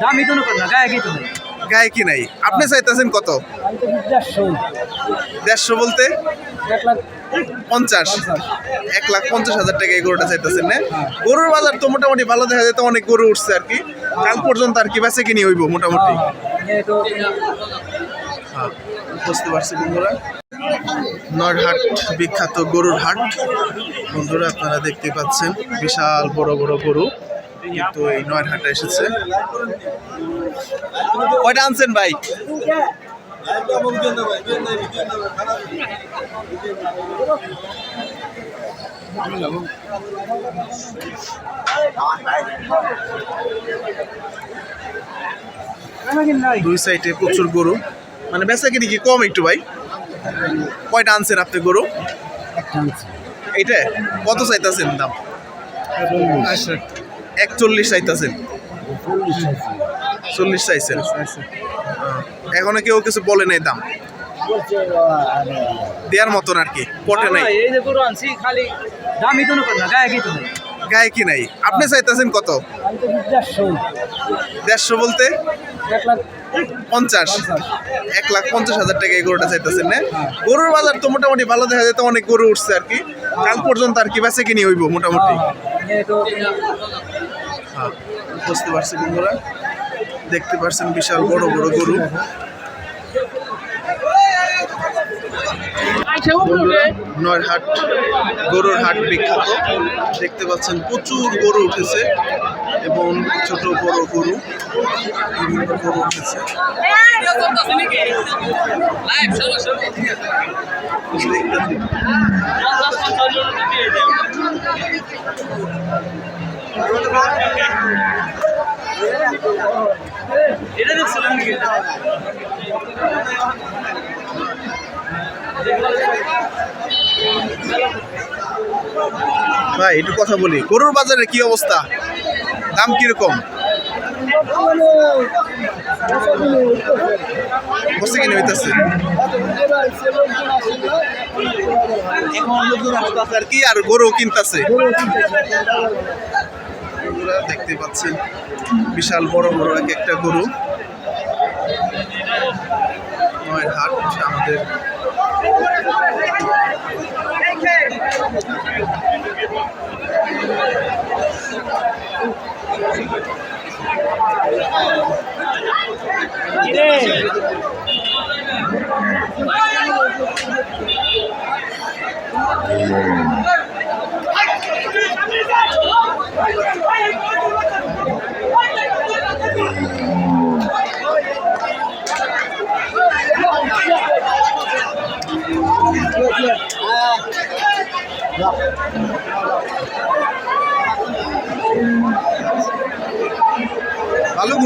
দামই তো না গায়ে কি তো গায়ে কি নাই? আপনি চাইতেছেন কত? দেড়শো। বলতে? পঞ্চাশ। এক লাখ পঞ্চাশ হাজার টাকা এই গরুটা চাইতেছেন না গরুর বাজার তো মোটামুটি ভালো দেখা যায় তো অনেক গরু উঠছে আর কি। কাল পর্যন্ত আর কি বেঁচে কিনি হইব মোটামুটি। হ্যাঁ, বুঝতে পারছি বন্ধুরা। নরহাট, বিখ্যাত গরুর হাট। বন্ধুরা, আপনারা দেখতে পাচ্ছেন, বিশাল বড় বড় গরু কিন্তু এই নরহাটে এসেছে। কয়টা আনছেন ভাই? দুই সাইডে প্রচুর গরু। মানে বেচা কিনি কি কম একটু ভাই? কয়টা আনছেন আপনি গরু? এইটা? কত চাইতেছেন দাম? একচল্লিশ চাইতেছেন। চল্লিশ চাইছেন? এখনও কেউ কিছু বলে নাই দাম? দেওয়ার মতন আর কি পটে নাই। এই যে গরু আনছি খালি দামই তো না গায়ে কি গায়ে কি নাই? আপনি চাইতেছেন কত? দেড়শো বলতে? পঞ্চাশ। এক লাখ পঞ্চাশ হাজার টাকা এই গরুটা চাইতেছেন গরুর বাজার তো মোটামুটি ভালো দেখা যায় তো অনেক গরু উঠছে আর কি। কাল পর্যন্ত আর কি বেঁচে কিনি হইব মোটামুটি। হ্যাঁ, বুঝতে পারছি বন্ধুরা। দেখতে পারছেন বিশাল বড় বড় গরু। বন্ধুরা, নয়হাট গরুর হাট বিখ্যাত। দেখতে পাচ্ছেন প্রচুর গরু উঠেছে। এবং ছোট বড় গরু বিভিন্ন গরু দেখছিলাম ভাই, একটু কথা বলি। গরুর বাজারে কি অবস্থা? দাম কীরকম? বসে কিনে হইতেছে কি, আর গরু কিনতেছে। দেখতে পাচ্ছেন, বিশাল বড় বড় এক একটা গরু। নয় হাট আমাদের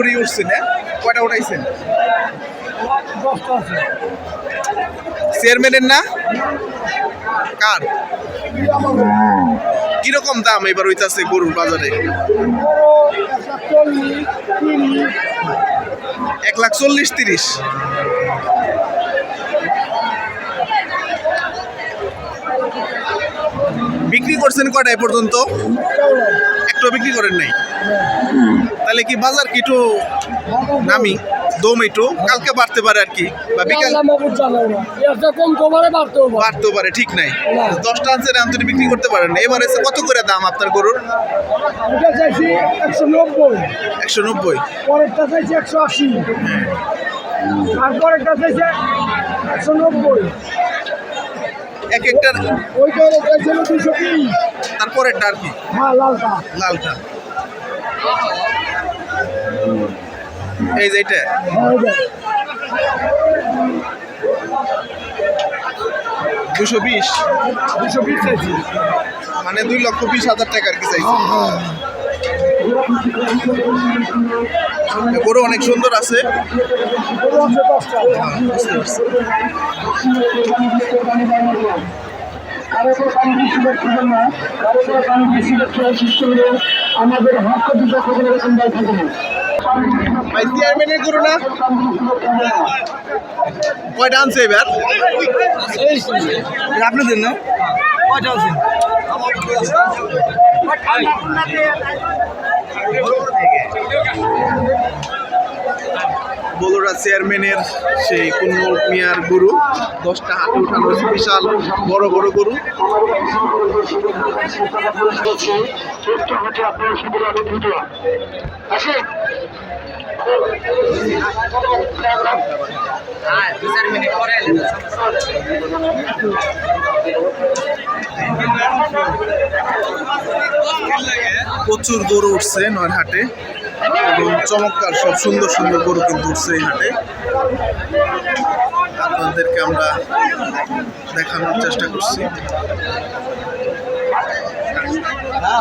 ঘুরিয়ে উঠছেন হ্যাঁ? কয়টা উঠাইছেন? চেয়ারম্যানের না? কার? কীরকম দাম এবার হইতাছে গরুর বাজারে? এক লাখ চল্লিশ তিরিশ। বিক্রি করছেন কয়টা এ পর্যন্ত? একটু বিক্রি করেন নাই। তাহলে কি বাজার কি একটু নামি? দম একটু? কালকে বাড়তে পারে আর কি? বা বিকাল বাড়তেও পারে। পারে ঠিক নাই। দশটা আনছেন আন্তরিক বিক্রি করতে পারেন এবার এসে কত করে দাম আপনার গরুর? একশো নব্বই। একশো আশি। তারপরেরটা চাইছে একশো নব্বই। এক একটার ওইটা চাইছিল দুশো তিন। তারপরেরটা আর কি? লালটা। এই যে এটা। হ্যাঁ দুশো বিশ। দুশো বিশ চাইছি। মানে দুই লক্ষ বিশ হাজার টাকা আর কি চাইছে। হ্যাঁ হ্যাঁ। গরু অনেক সুন্দর আছে। বুঝতে পারছি। বেশি খেয়ে সুস্থ হলে আমাদের হক কোনো রকম দায় থাকে না। চেয়ারম্যানের না? কয়টা আনছে এবার? আপনাদের না। কয়টা আছে বগুড়া চেয়ারম্যানের সেই কুন্নুর মিয়ার গরু, দশটা হাতে উঠানো বিশাল বড় বড় গরু। প্রচুর গরু উঠছে নয় হাটে এবং চমৎকার, সব সুন্দর সুন্দর গরু কিন্তু উঠছে এই হাটে। আপনাদেরকে আমরা দেখানোর চেষ্টা করছি। হ্যাঁ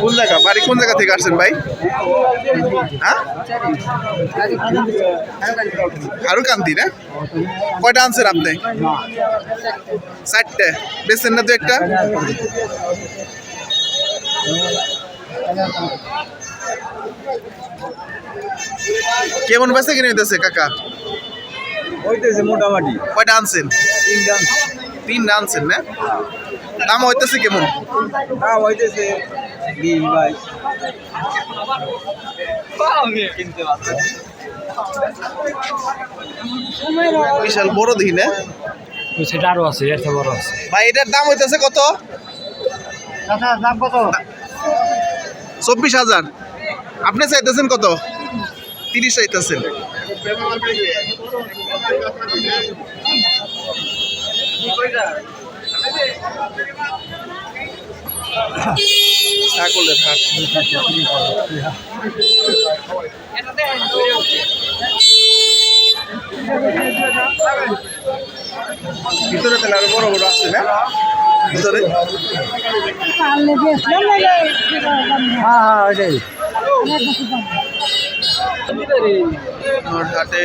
কোন জায়গা? বাড়ি কোন জায়গা থেকে আসছেন ভাই? হ্যাঁ? আরও কান্তি না? কয়টা আনছেন আপনি? চারটে। বেচছেন না তো একটা? কেমন বেচে কিনে নিতেছে কাকা? হইতেছে মোটামুটি। কয়টা আনছেন? তিনটা তিনটা আনছেন না? দাম হইতেছে কেমন? দাম হইতেছে বিশ বাইশ কিনতে পারছে বিশাল বড় দেখি না সেটা আরও আছে এত বড় আছে। ভাই এটার দাম হইতেছে কত? দাম কত? চব্বিশ হাজার। আপনি চাইতেছেন কত? তিরিশ চাইতেছেন। ছাগলের হাট। ভিতরে তাহলে আরও বড় বড় আছে না? ভিতরে? হ্যাঁ হ্যাঁ ওইটাই। হাটে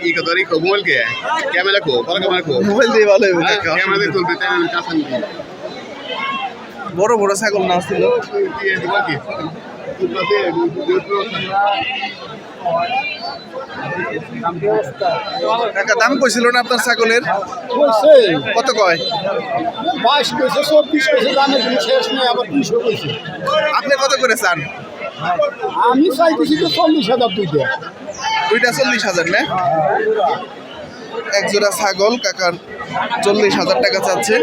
ఈ కదరి మొబైల్ కే కెమెరా కో పలక మనకు মোবাইল দিয়ে ভালো হবে কাকা, కెమెరా অসুবিধা দেখুন তেমন কাছে নেই। বড় বড় ছাগল না ছিল দিবা কি কাকা দাম কইছিল না আপনার ছাগলের বলছে কত কয় বাইশ কইছে চব্বিশ কইছে দামে কোনো শেষ নেই আবার দুশো কইছে আপনি কত করে চান আমি চাইতেছি তো চল্লিশ হাজার দুইটা দুইটা চল্লিশ হাজার না? এক জোড়া ছাগল কাকার চল্লিশ হাজার টাকা চাচ্ছে।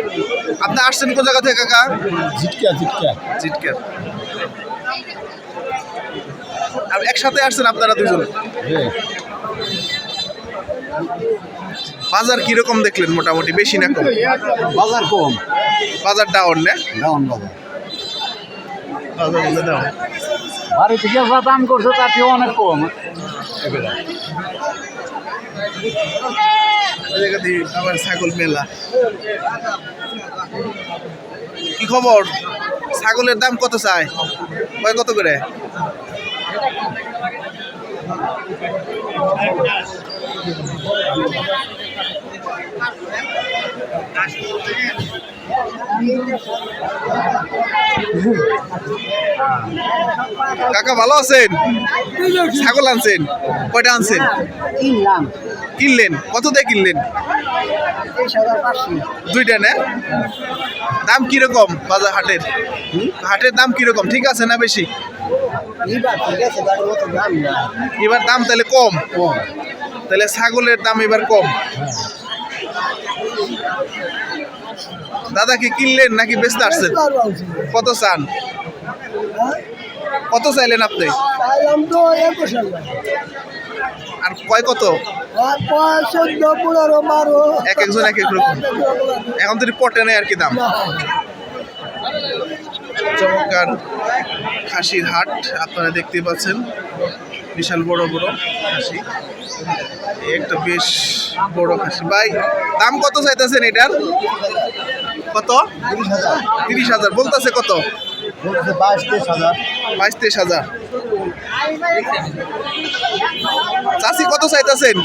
আপনি আসছেন কোন জায়গা থেকে কাকা? ঝিটকা ঝিটকা। জিটকার আর একসাথে আসছেন আপনারা দুজন? বাজার কীরকম দেখলেন মোটামুটি বেশি না কম? বাজার কম। বাজার ডাউন না? ডাউন বাজার। বাজার down। বাড়ি থেকে যা দাম করছে, তার থেকে অনেক কম। ছাগল মেলা কি খবর? ছাগলের দাম কত চাই? কয় কত করে? কাকা ভালো আছেন? ছাগল আনছেন? কয়টা আনছেন? কিনলেন? কত দিয়ে কিনলেন? দুইটা না? দাম কীরকম বাজার হাটের? হাটের দাম কীরকম? ঠিক আছে না বেশি? এবার দাম তাহলে কম। তাহলে ছাগলের দাম এবার কম। দাদা কি কিনলেন নাকি বেচতে আসছেন? কত চান? কত চাইলেন আপনি? আর কয় কত? এক একজন এক এক রকম। এখন তো পটে নেই আর কি দাম। চমৎকার খাসির হাট আপনারা দেখতে পাচ্ছেন। বিশাল বড় বড় খাসি। একটা বেশ বড় খাসি। ভাই দাম কত চাইতেছেন এটার? কত? তিরিশ হাজার। বলতেছে কত? বাইশ তেইশ হাজার। চাষি কত চাইতেছেন?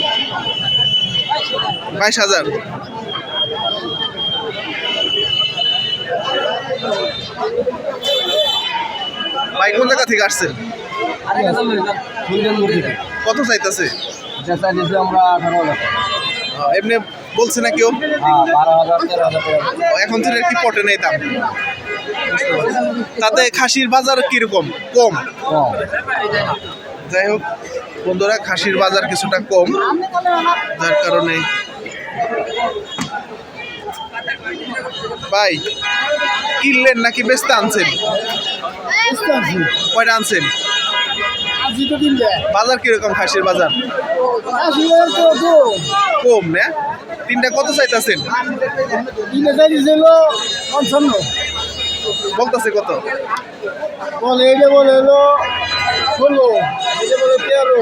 বাইশ হাজার। ভাই কোন জায়গা থেকে আসছেন? কত চাইতেছে? এমনি বলছে না কেউ? হ্যাঁ এখন তো কি পটে নেই দাম? তাতে খাসির বাজার কীরকম? কম। কম। যাই হোক বন্ধুরা খাসির বাজার কিছুটা কম। যার কারণে ভাই কিনলেন নাকি বেচতে আনছেন? কয়টা আনছেন? বাজার কীরকম খাসির বাজার? কম না? তিনটা কত চাইতেছেন? তিনটা বলতেছে কত? বলে তেরো